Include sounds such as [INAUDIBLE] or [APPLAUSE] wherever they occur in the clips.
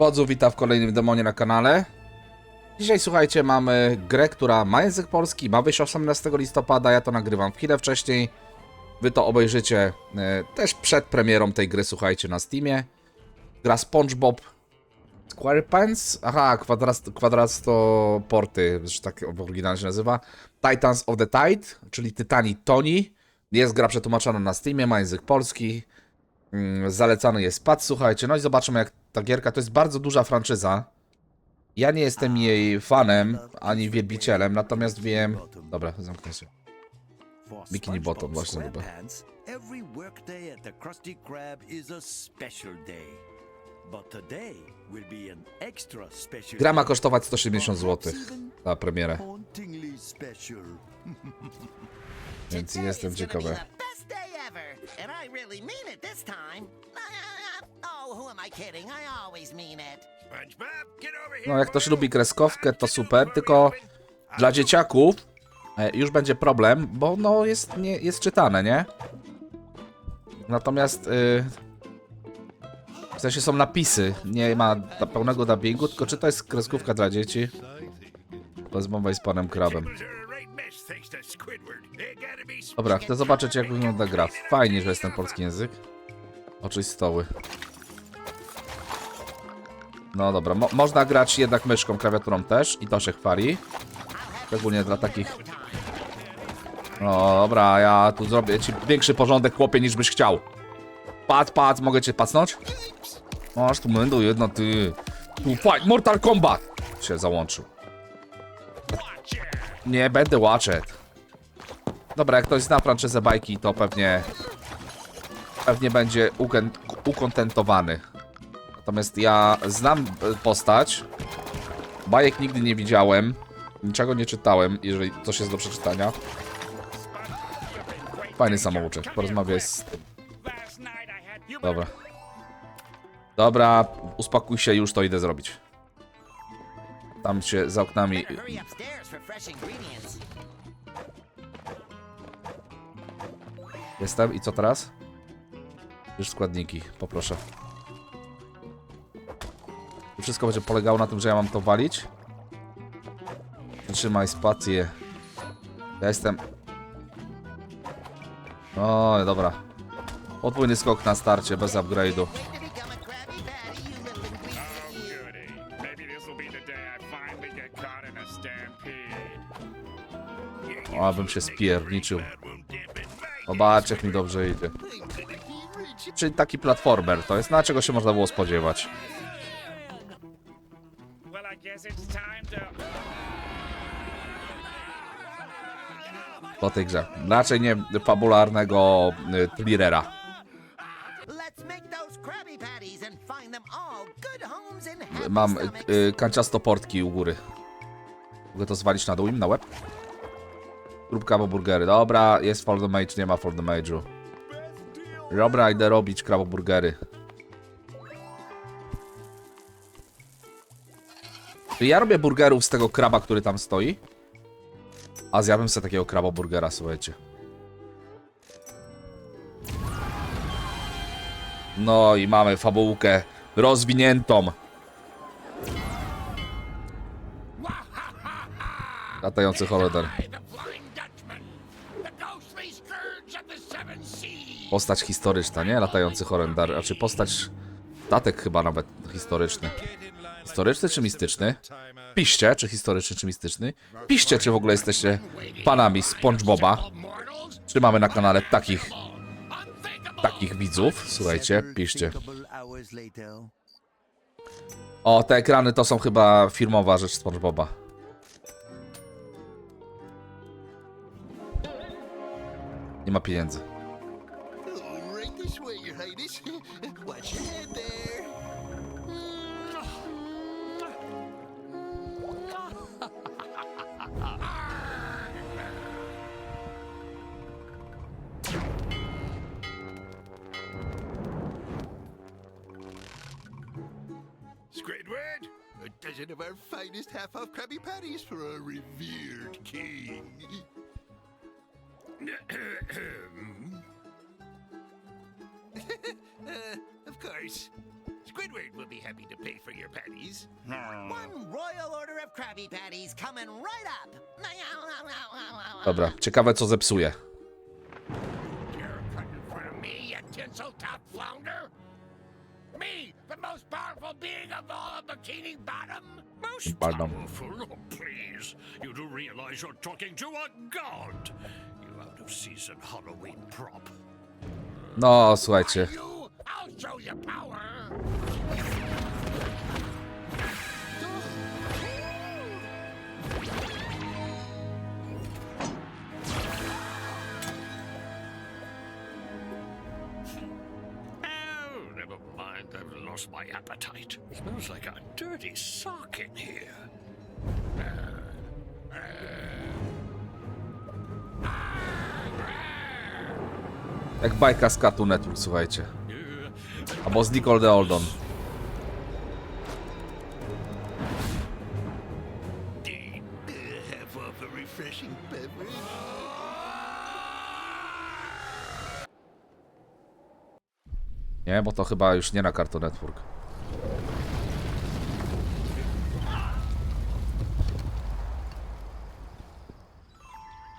Wodzu, witam w kolejnym demonie na kanale. Dzisiaj, słuchajcie, mamy grę, która ma język polski, ma wyjść 18 listopada, ja to nagrywam chwilę wcześniej. Wy to obejrzycie e, też przed premierą tej gry, słuchajcie, na Steamie. Gra SpongeBob SquarePants? Aha, kwadrasto, kwadrasto porty, że tak oryginalnie się nazywa. Titans of the Tide, czyli Tytani Toni. Jest gra przetłumaczona na Steamie, ma język polski. Mm, Zalecany jest pad, słuchajcie. No i zobaczymy, jak ta gierka to jest bardzo duża franczyza. Ja nie jestem jej fanem ani wielbicielem, natomiast wiem. Dobra, zamknę się. Bikini Bottom, właśnie lubię. Every workday at the Krusty Krab is a special day. But today will be an extra special Gra ma kosztować 170 zł na premierę, więc jestem ciekawy. No, jak ktoś lubi kreskówkę, to super, tylko dla dzieciaków e, już będzie problem, bo no jest, nie, jest czytane, nie? Natomiast y, w sensie są napisy, nie ma pełnego dubbingu, tylko czy to jest kreskówka dla dzieci? Rozmowa z panem krabem. Dobra, chcę zobaczyć jak wygląda gra. Fajnie, że jest ten polski język. Oczyść stoły. No dobra, mo można grać jednak myszką, klawiaturą też i to się chwali. Szczególnie dla takich... No dobra, ja tu zrobię ci większy porządek, chłopie, niż byś chciał. Pat, pat, mogę cię pacnąć? Masz tu mędu jedno, ty. Tu fight, Mortal Kombat! Się załączył. Nie będę watchet. Dobra, jak ktoś zna franczyzę bajki, to pewnie... Pewnie będzie ukontentowany. Natomiast ja znam e, postać. Bajek nigdy nie widziałem. Niczego nie czytałem, jeżeli coś jest do przeczytania. Fajny samouczek. Porozmawiaj z. Dobra. Dobra, uspokój się, już to idę zrobić. Tam się za oknami. Jestem i co teraz? Już składniki, poproszę. Wszystko będzie polegało na tym, że ja mam to walić. Trzymaj spację. Ja jestem. O, dobra. Podwójny skok na starcie, bez upgrade'u. O, abym się spierniczył. Zobacz, jak mi dobrze idzie. Czyli taki platformer to jest, na czego się można było spodziewać. Tej grze. Raczej nie fabularnego y, thrillera. Mam y, y, kanciasto portki u góry. Mogę to zwalić na dół im, na łeb? Grupka burgery. Dobra, jest for the mage, nie ma for the mage'u. Dobra, idę robić kraboburgery. Ja robię burgerów z tego kraba, który tam stoi. A zjadłem sobie takiego kraboburgera, słuchajcie. No i mamy fabułkę rozwiniętą. Latający holoder. Postać historyczna, nie? Latający horrendar. Znaczy postać... Statek chyba nawet historyczny. Historyczny czy mistyczny? Piszcie, czy historyczny, czy mistyczny. Piszcie, czy w ogóle jesteście panami SpongeBoba. Czy mamy na kanale takich, takich widzów? Słuchajcie, piszcie. O, te ekrany to są chyba firmowa rzecz SpongeBoba. Nie ma pieniędzy. [LAUGHS] A dozen of our finest half-off Krabby Patties for our revered king. Uh, [LAUGHS] of course. Squidward will be happy to pay for for your patties. One royal order of Krabby Patties coming right up. [LAUGHS] Dobra, ciekawe co zepsuje. You're putting in front of me, you tinsel-top flounder? Me, the most powerful being of all of Bikini Bottom? Most Pardon. powerful? Oh, please. You do realize you're talking to a god. You out-of-season Halloween prop. No, słuchajcie. You, I'll show you power. Lost my appetite. Smells like a dirty sock in here. Jak bajka z Cartoon Network, słuchajcie. Albo z Nicole de Oldon. Bo to chyba już nie na Cartoon Network.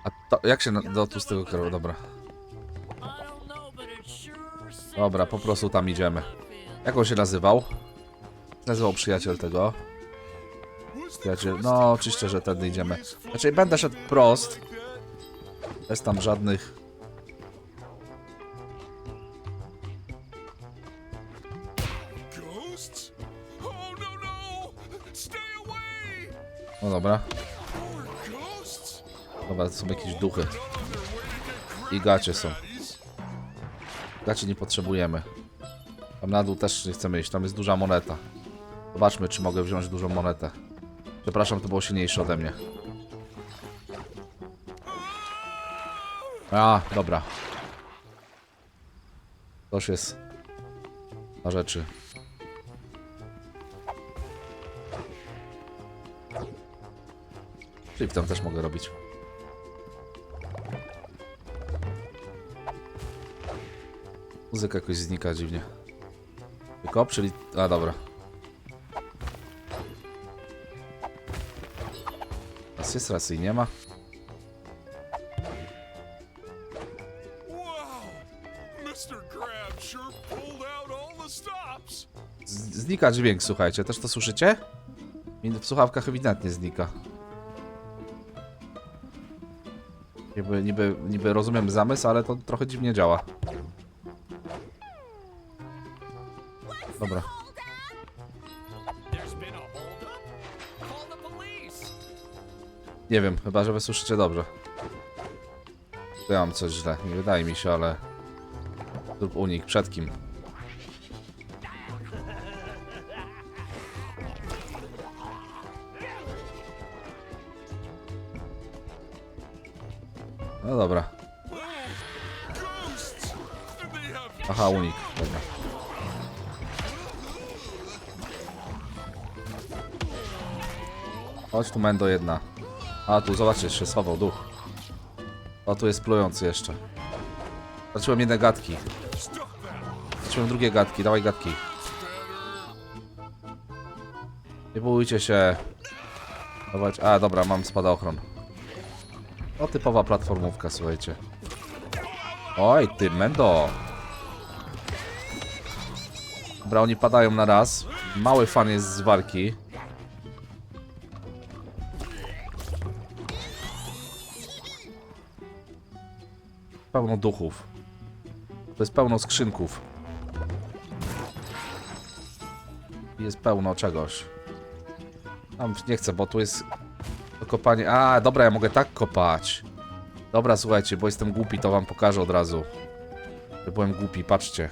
A to, jak się na, do tłustego krowu, dobra. Dobra, po prostu tam idziemy. Jak on się nazywał? Nazywał przyjaciel tego. Przyjaciel, no oczywiście, że tędy idziemy. Znaczy będę szedł prost. Bez tam żadnych... dobra. Dobra, to są jakieś duchy. I gacie są. Gacie nie potrzebujemy. Tam na dół też nie chcemy iść, tam jest duża moneta. Zobaczmy, czy mogę wziąć dużą monetę. Przepraszam, to było silniejsze ode mnie. A, dobra. Toż jest na rzeczy. Czyli tam też mogę robić. Muzyka jakoś znika dziwnie. Tylko, czyli... A, dobra. Raz jest, raz jej nie ma. Z znika dźwięk, słuchajcie. Też to słyszycie? W słuchawkach ewidentnie znika. Niby, niby, niby rozumiem zamysł, ale to trochę dziwnie działa. Dobra. Nie wiem, chyba że wy słyszycie dobrze. To ja mam coś źle, nie wydaje mi się, ale... Zrób unik, przed kim? No dobra. Aha, unik. Dobra. Chodź tu, Mendo, jedna. A, tu, zobaczcie, się schował duch. O, tu jest plujący jeszcze. Zacząłem jedne gadki. Zacząłem drugie gadki, dawaj gadki. Nie bójcie się. Zobacz, a dobra, mam spadochron. O, typowa platformówka, słuchajcie. Oj, ty, Mendo. Dobra, oni padają na raz. Mały fan jest z walki. Pełno duchów. To jest pełno skrzynków. Jest pełno czegoś. Tam nie chcę, bo tu jest kopanie. A, dobra, ja mogę tak kopać. Dobra, słuchajcie, bo jestem głupi, to wam pokażę od razu. Byłem głupi, patrzcie.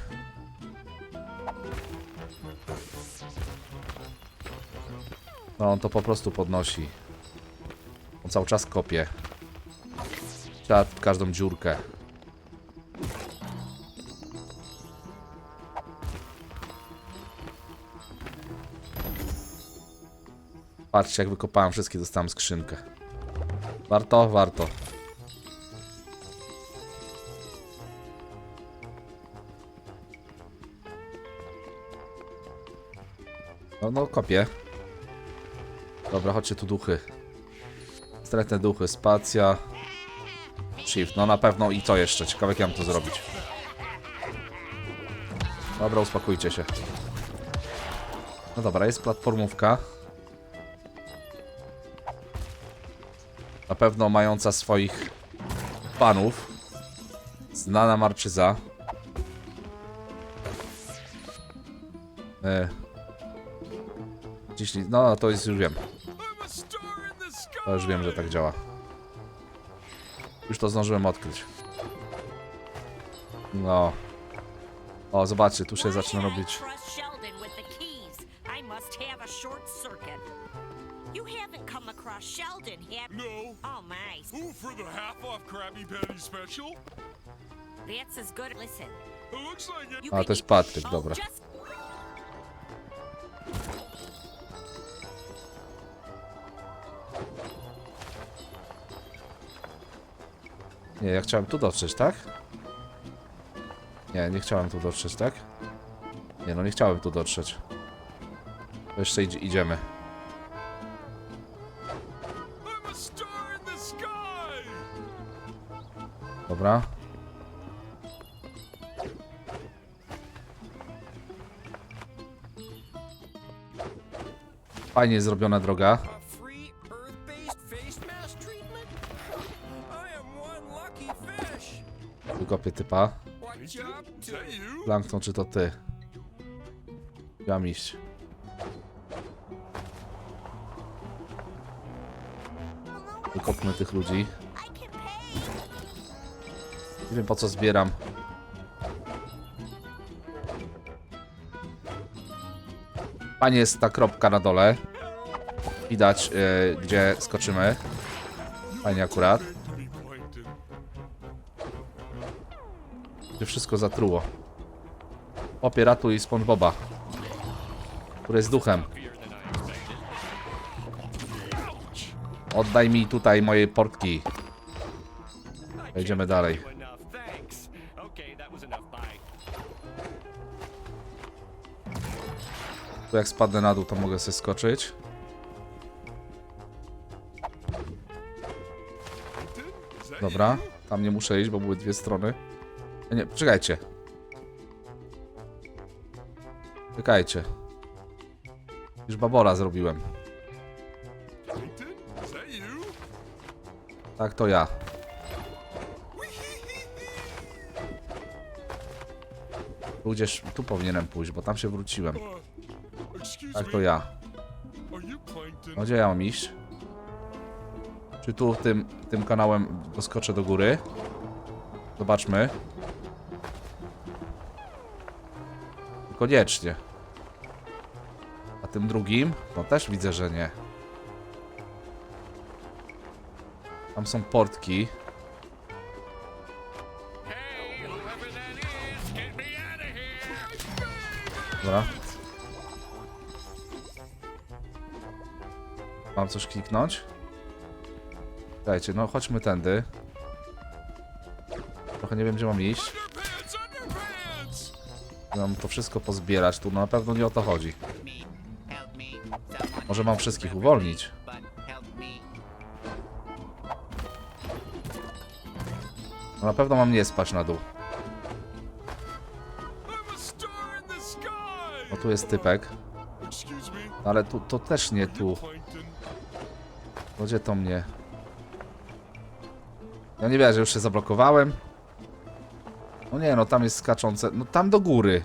No, on to po prostu podnosi. On cały czas kopie. Trzeba każdą dziurkę. Patrzcie, jak wykopałem wszystkie, dostałem skrzynkę. Warto? Warto. No No, kopię. Dobra, chodźcie tu duchy. Stretne duchy, spacja. Shift, no na pewno i co jeszcze? Ciekawe jak ja mam to zrobić. Dobra, uspokójcie się. No dobra, jest platformówka. Pewno mająca swoich fanów. Znana marczyza. E. Jeśli, no to jest już wiem. To już wiem, że tak działa. Już to zdążyłem odkryć. No. O, zobaczcie, tu się zaczyna robić. You haven't come across Sheldon, have you? No. Oh my, Ooh, for the half-off Krabby Patty special? that's as good. Listen. It looks like it. You A, can to jest Patryk, oh, dobra. just- Nie, ja chciałem tu dotrzeć, tak? Nie, nie chciałem tu dotrzeć, tak? Nie, no nie chciałem tu dotrzeć. To jeszcze idź, idziemy. Dobra. Fajnie zrobiona droga. Wykopię typa. Plankton, czy to ty? Mam iść. Wykopmy tych ludzi. I. Nie wiem po co zbieram. Fajnie jest ta kropka na dole. Widać, y, gdzie skoczymy. Fajnie akurat. Gdzie wszystko zatruło. Opie, ratuj SpongeBoba. Który jest duchem. Oddaj mi tutaj moje portki. Jedziemy dalej. Tu jak spadnę na dół, to mogę sobie skoczyć. Dobra, tam nie muszę iść, bo były dwie strony. E, Nie, czekajcie. Czekajcie. Już babora zrobiłem. Tak, to ja. Tu gdzieś, tu powinienem pójść, bo tam się wróciłem. Tak, to ja. Gdzie ja mam iść? Czy tu tym, tym kanałem doskoczę do góry? Zobaczmy. Koniecznie. A tym drugim? No też widzę, że nie. Tam są portki. Hey, Mam coś kliknąć? Dajcie, no chodźmy tędy. Trochę nie wiem, gdzie mam iść. Mam to wszystko pozbierać tu, no na pewno nie o to chodzi. Może mam wszystkich uwolnić. No na pewno mam nie spać na dół. Sky! No tu jest typek. No ale tu, to też nie tu. Gdzie to mnie? Ja nie wiem, że już się zablokowałem. No nie, no tam jest skaczące. No tam do góry.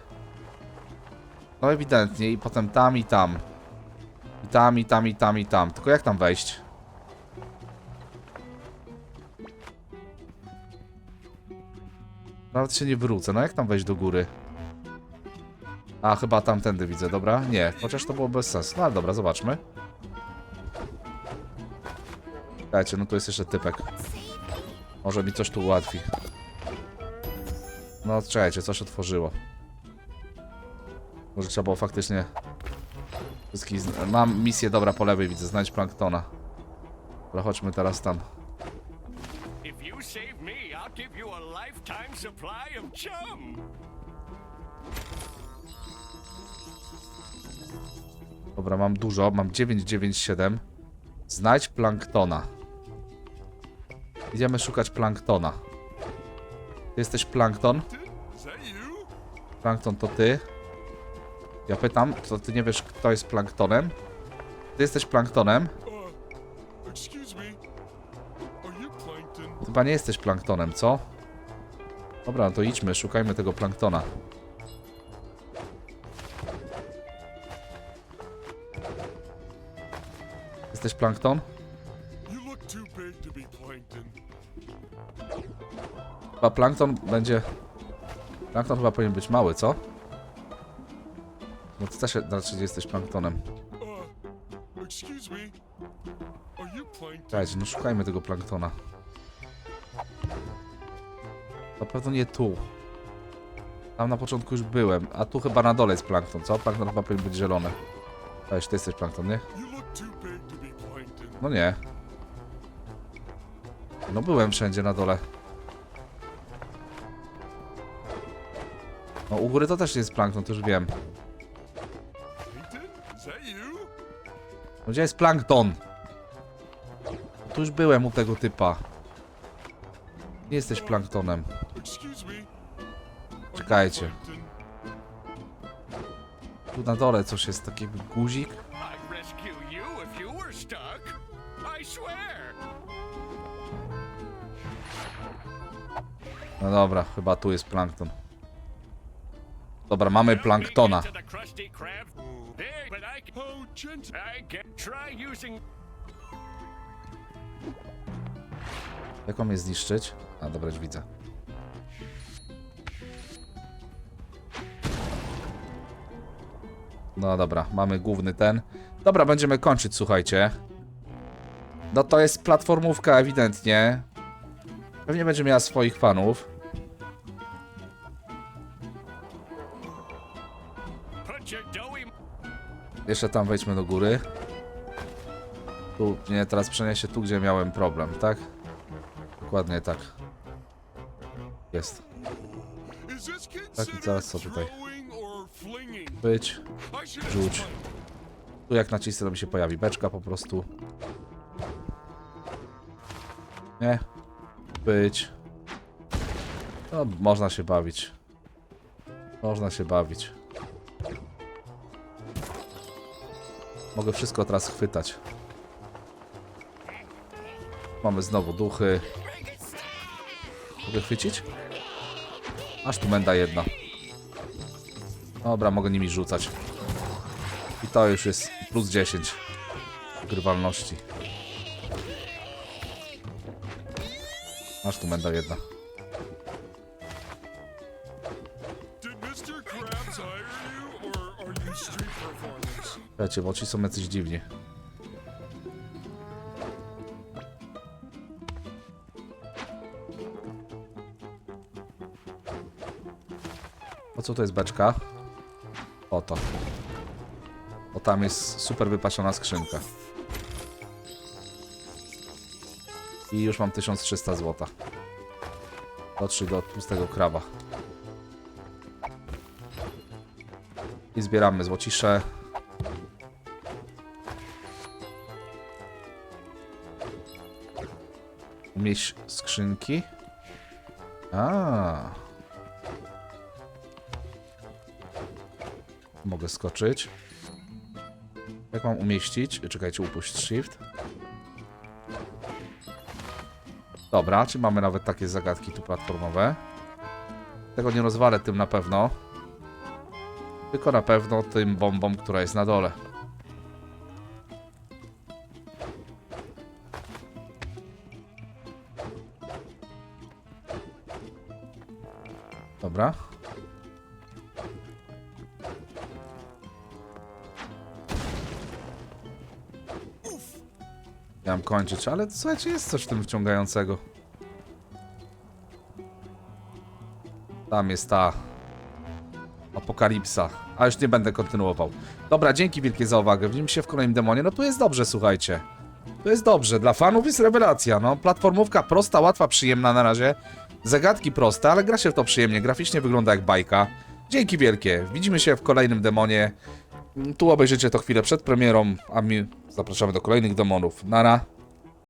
No ewidentnie. I potem tam i tam. I tam, i tam, i tam, i tam. Tylko jak tam wejść? Nawet się nie wrócę. No jak tam wejść do góry? A, chyba tamtędy widzę, dobra? Nie, chociaż to było bez sensu. No ale dobra, zobaczmy. Dajcie, no tu jest jeszcze typek. Może mi coś tu ułatwi. No, czekajcie, coś otworzyło. Może trzeba było faktycznie... Wszystkich Mam misję, dobra, po lewej widzę, znajdź planktona. Dobra, chodźmy teraz tam. Dobra, mam dużo, mam 997. Znajdź planktona. Idziemy szukać planktona. Ty jesteś plankton? Plankton to ty. Ja pytam, to ty nie wiesz, kto jest planktonem? Ty jesteś planktonem? Chyba nie jesteś planktonem, co? Dobra, to idźmy, szukajmy tego planktona. Jesteś plankton? Chyba plankton będzie... Plankton chyba powinien być mały, co? No ty też raczej jesteś planktonem. Czekajcie, no szukajmy tego planktona. Na pewno nie tu. Tam na początku już byłem, a tu chyba na dole jest plankton, co? Plankton chyba powinien być zielony. Weź, ty jesteś plankton, nie? No nie. No byłem wszędzie na dole. No u góry to też jest plankton, to już wiem. No gdzie jest plankton? Tu już byłem u tego typa. Nie jesteś planktonem. Czekajcie. Tu na dole coś jest, taki guzik. No dobra, chyba tu jest plankton. Dobra, mamy planktona. Jak mam je zniszczyć? A dobra, już widzę. No dobra, mamy główny ten. Dobra, będziemy kończyć, słuchajcie. No to jest platformówka ewidentnie. Pewnie będzie miała swoich fanów. Jeszcze tam wejdźmy do góry. Tu, nie, teraz przeniesie tu, gdzie miałem problem, tak? Dokładnie tak. Jest. Tak, i zaraz co tutaj? Być. Rzuć. Tu jak nacisnę, to mi się pojawi beczka po prostu. Nie. Być. No, można się bawić. Można się bawić. Mogę wszystko teraz chwytać. Mamy znowu duchy. Mogę chwycić? Aż tu menda jedna. Dobra, mogę nimi rzucać. I to już jest plus 10 grywalności. Masz tu menda jedna. Wiecie, bo ci są jacyś dziwni. O co to jest beczka? Oto. O tam jest super wypasiona skrzynka. I już mam 1300 zł. Dotrzyj do tłustego krawa. Zbieramy złocisze. Umieść skrzynki. A. Mogę skoczyć. Jak mam umieścić? Czekajcie, upuść shift. Dobra, czy mamy nawet takie zagadki tu platformowe? Tego nie rozwalę tym na pewno. Tylko na pewno tym bombą, która jest na dole. Dobra. Miałem kończyć, ale słuchajcie, jest coś w tym wciągającego. Tam jest ta apokalipsa. A już nie będę kontynuował. Dobra, dzięki wielkie za uwagę. Widzimy się w kolejnym demonie. No tu jest dobrze, słuchajcie. Tu jest dobrze. Dla fanów jest rewelacja. No, platformówka prosta, łatwa, przyjemna na razie. Zagadki proste, ale gra się w to przyjemnie. Graficznie wygląda jak bajka. Dzięki wielkie. Widzimy się w kolejnym demonie. Tu obejrzycie to chwilę przed premierą, a my zapraszamy do kolejnych demonów. Nara.